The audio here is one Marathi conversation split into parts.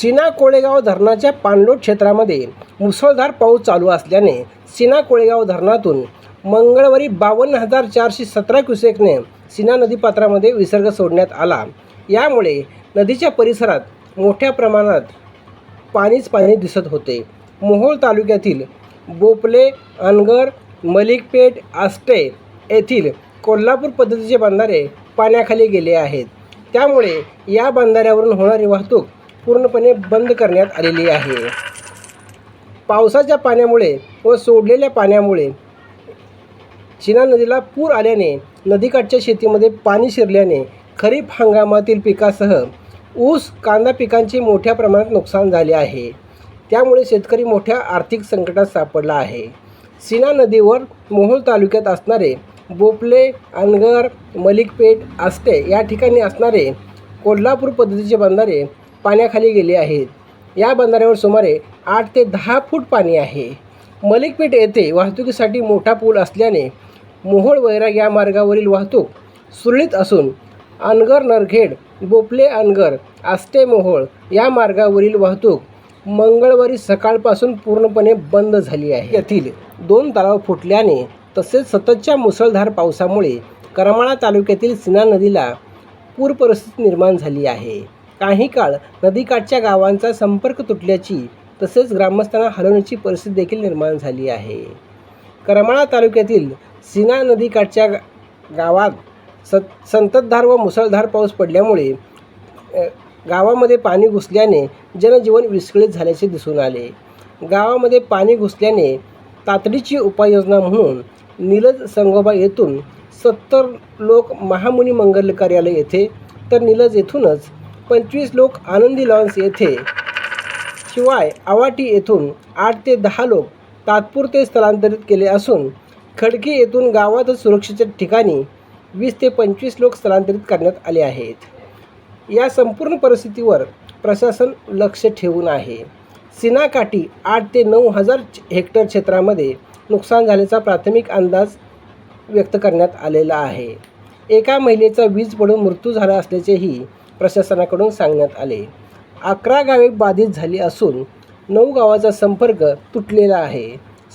सीना कोळेगाव धरणाच्या पाणलोट क्षेत्रामध्ये मुसळधार पाऊस चालू असल्याने सीना कोळेगाव धरणातून मंगळवारी बावन्न हजार चारशे सतरा क्युसेकने सीना नदीपात्रामध्ये विसर्ग सोडण्यात आला. यामुळे नदीच्या परिसरात मोठ्या प्रमाणात पाणीच पाणी दिसत होते. मोहोळ तालुक्यातील बोपले अनगर मलिकपेठ आष्टे येथील कोल्हापूर पद्धतीचे बंधारे पाण्याखाली गेले आहेत. त्यामुळे या बंधाऱ्यावरून होणारी वाहतूक पूर्णपणे बंद करण्यात आलेली आहे. पावसाच्या पाण्यामुळे व सोडलेल्या पाण्यामुळे चिना नदीला पूर आल्याने नदीकाठच्या शेतीमध्ये पाणी शिरल्याने खरीप हंगामातील पिकासह ऊस कांदा पिकांचे मोठ्या प्रमाणात नुकसान झाले आहे. त्यामुळे शेतकरी मोठ्या आर्थिक संकटात सापडला आहे. सीना नदीवर मोहोळ तालुक्यात असणारे बोपले अनगर मलिकपेठ आष्टे या ठिकाणी असणारे कोल्हापूर पद्धतीचे बंधारे पाण्याखाली गेले आहेत. या बंधाऱ्यावर सुमारे आठ ते दहा फूट पाणी आहे. मलिकपेठ येथे वाहतुकीसाठी मोठा पूल असल्याने मोहोळ वैराग या मार्गावरील वाहतूक सुरळीत असून अनगर नरखेड बोपले अनगर आस्टे मोहोळ या मार्गावरील वाहतूक मंगळवारी सकाळपासून पूर्णपणे बंद झाली आहे. यातील दोन तलाव फुटल्याने तसेच सततच्या मुसळधार पावसामुळे करमाळा तालुक्यातील सीना नदीला पूर परिस्थिती निर्माण झाली आहे. काही काळ नदीकाठच्या गावांचा संपर्क तुटल्याची तसेच ग्रामस्थांना हलवण्याची परिस्थिती देखील निर्माण झाली आहे. करमाळा तालुक्यातील सीना नदीकाठच्या गावात सत संततधार व मुसळधार पाऊस पडल्यामुळे गावामध्ये पाणी घुसल्याने जनजीवन विस्कळीत झाल्याचे दिसून आले. गावामध्ये पाणी घुसल्याने तातडीची उपाययोजना म्हणून निलज संगोबा येथून सत्तर लोक महामुनी मंगल कार्यालय येथे तर निलज येथूनच पंचवीस लोक आनंदी लॉन्स येथे. शिवाय आवाटी येथून आठ ते दहा लोक तात्पुरते स्थलांतरित केले असून खडकी येथून गावातच सुरक्षेच्या ठिकाणी वीस ते पंचवीस लोक स्थलांतरित करण्यात आले आहेत. या संपूर्ण परिस्थितीवर प्रशासन लक्ष ठेवून आहे. सिनाकाठी आठ ते नऊ हजार हेक्टर क्षेत्रामध्ये नुकसान झाल्याचा प्राथमिक अंदाज व्यक्त करण्यात आलेला आहे. एका महिलेचा वीज पडून मृत्यू झाला असल्याचेही प्रशासनाकडून सांगण्यात आले. अकरा गावे बाधित झाली असून नऊ गावाचा संपर्क तुटलेला आहे.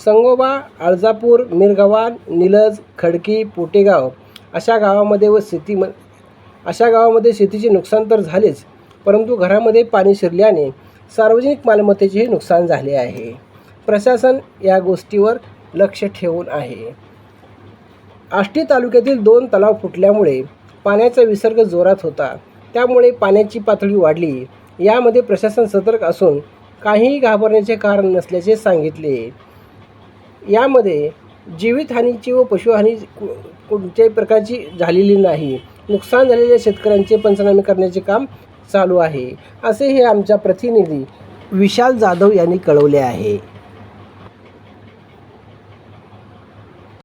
संगोबा आळजापूर मिरगावान निलज खडकी पोटेगाव अशा गावामध्ये व शेती म अशा गावामध्ये शेतीचे नुकसान तर झालेच परंतु घरामध्ये पाणी शिरल्याने सार्वजनिक मालमत्तेचेही नुकसान झाले आहे. प्रशासन या गोष्टीवर लक्ष ठेवून आहे. आष्टी तालुक्यातील दोन तलाव फुटल्यामुळे पाण्याचा विसर्ग जोरात होता. त्यामुळे पाण्याची पातळी वाढली. यामध्ये प्रशासन सतर्क असून काहीही घाबरण्याचे कारण नसल्याचे सांगितले. यामध्ये जीवितहानीची व पशुहानी कोणत्याही प्रकारची झालेली नाही. नुकसान झालेल्या शेतकऱ्यांचे पंचनामे करण्याचे काम चालू आहे. असे हे आमच्या प्रतिनिधी विशाल जाधव यांनी कळवले आहे.